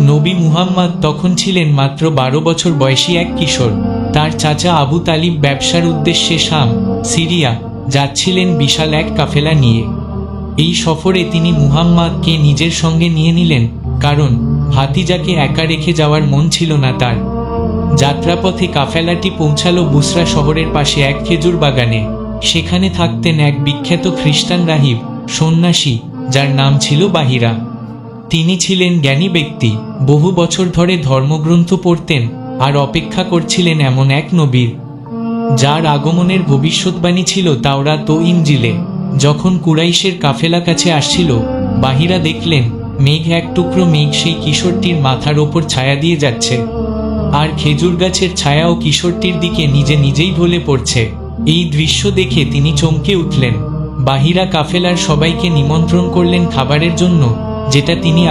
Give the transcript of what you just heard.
নবী মুহাম্মদ তখন ছিলেন মাত্র বারো বছর বয়সী এক কিশোর। তার চাচা আবু তালিব ব্যবসার উদ্দেশ্যে শাম, সিরিয়া যাচ্ছিলেন বিশাল এক কাফেলা নিয়ে। এই সফরে তিনি মুহাম্মাদকে নিজের সঙ্গে নিয়ে নিলেন, কারণ হাতিজাকে একা রেখে যাওয়ার মন ছিল না তার। যাত্রাপথে কাফেলাটি পৌঁছালো বুসরা শহরের পাশে এক খেজুর বাগানে। সেখানে থাকতেন এক বিখ্যাত খ্রিস্টান রাহিব, সন্ন্যাসী, যার নাম ছিল বাহিরা। তিনি ছিলেন জ্ঞানী ব্যক্তি, বহু বছর ধরে ধর্মগ্রন্থ পড়তেন আর অপেক্ষা করছিলেন এমন এক নবীর। যার আগমনের ভবিষ্যৎবাণী ছিল তাওরা তো ইঞ্জিলে যখন কুরাইশের কাফেলা কাছে আসছিল, বাহিরা দেখলেন, মেঘ এক টুকরো মেঘ সেই কিশোরটির মাথার ওপর ছায়া দিয়ে যাচ্ছে। আর খেজুর গাছের ছায়াও কিশোরটির দিকে নিজে নিজেই ঢলে পড়ছে। এই দৃশ্য দেখে তিনি চমকে উঠলেন। বাহিরা কাফেলার সবাইকে নিমন্ত্রণ করলেন খাবারের জন্য। যেটা তিনি